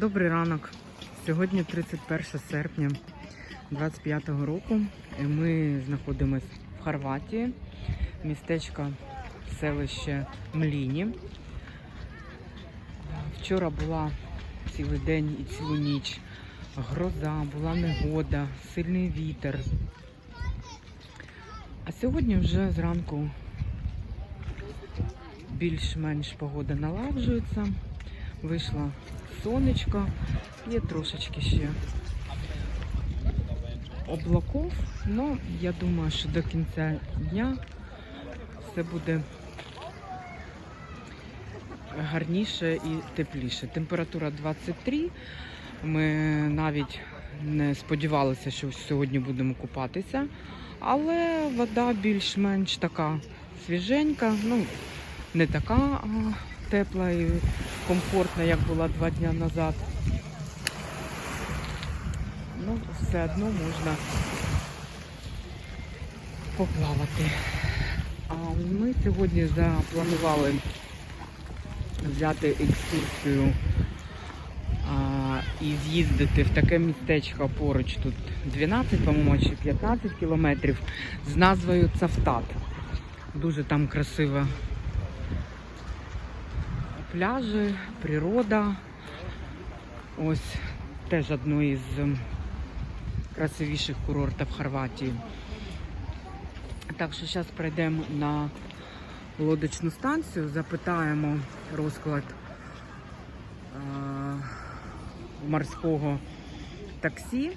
Добрий ранок. Сьогодні 31 серпня 25 року. Ми знаходимося в Хорватії, містечко селище Мліні. Вчора була цілий день і цілу ніч. Гроза, була негода, сильний вітер. А сьогодні вже зранку більш-менш погода наладжується. Вийшло сонечко, є трошечки ще облаков, але я думаю, що до кінця дня все буде гарніше і тепліше. Температура 23. Ми навіть не сподівалися, що сьогодні будемо купатися, але вода більш-менш така свіженька, ну не така тепла і комфортна, як була два дні назад. Ну, все одно можна поплавати. А ми сьогодні запланували взяти екскурсію а, і з'їздити в таке містечко поруч тут 12, по-моєму, чи 15 кілометрів з назвою Цавтат. Дуже там красиво пляжі, природа. Ось теж одно із ем, красивіших курортів Хорватії. Так що зараз прийдемо на лодочну станцію, запитаємо розклад е, морського таксі,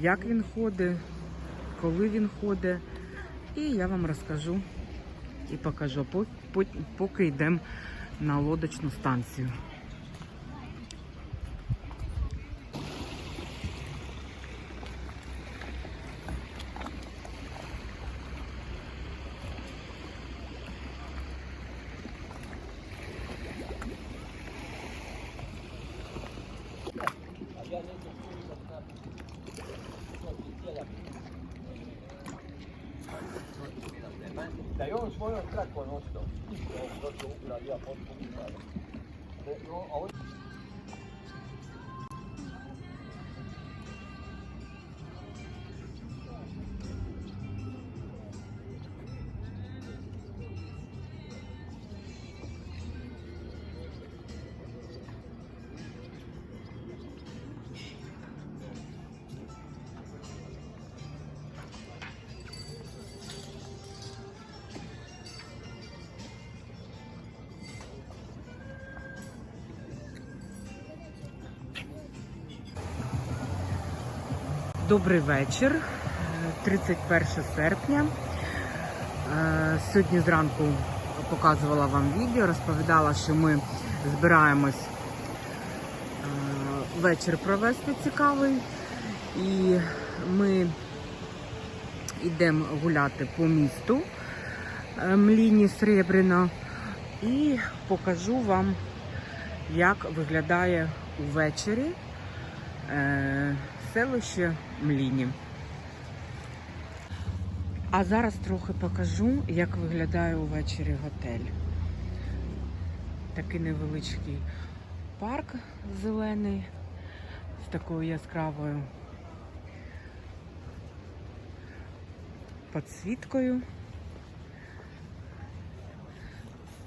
як він ходить, коли він ходить, і я вам розкажу і покажу, по- по- поки йдемо на лодочну станцію. svojo trako nočno, tisto, kot so upravljali apostoli. Добрий вечір, Е, 31 серпня. Е, Сьогодні зранку показувала вам відео, розповідала, що ми збираємось е, вечір провести цікавий. І ми йдемо гуляти по місту е, Мліні Сребрина і покажу вам, як виглядає увечері е, селище Мліні. А зараз трохи покажу, як виглядає увечері готель. Такий невеличкий парк зелений з такою яскравою підсвіткою.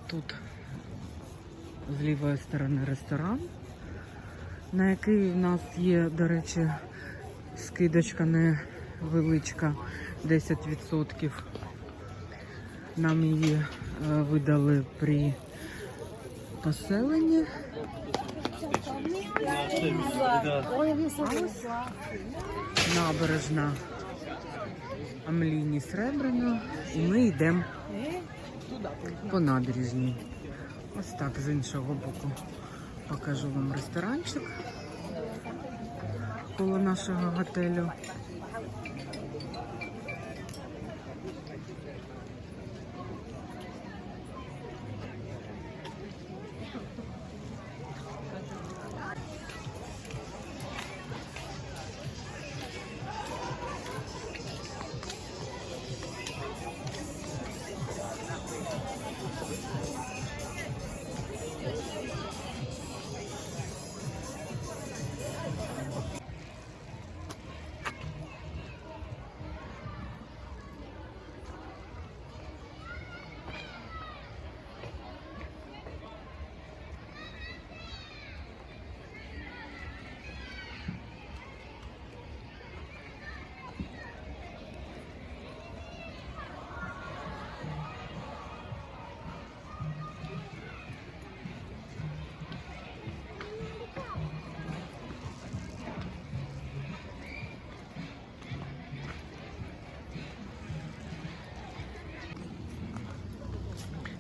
Тут з лівої сторони ресторан, на який в нас є, до речі, скидочка невеличка 10%. Нам її е, видали при поселенні. Набережна Амліні Сребрена. І ми йдемо по набережній. Ось так з іншого боку покажу вам ресторанчик коло нашого готелю.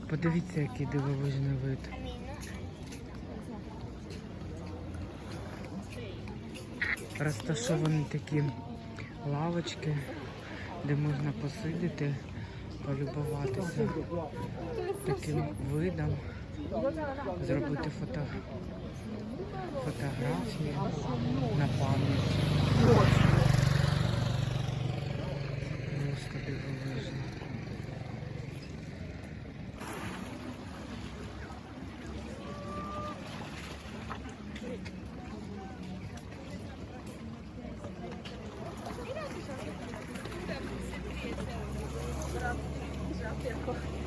Подивіться, який дивовижний вид. Розташовані такі лавочки, де можна посидіти, полюбуватися таким видом, зробити фото... фотографії на пам'ять. Просто дивовижно. pouco.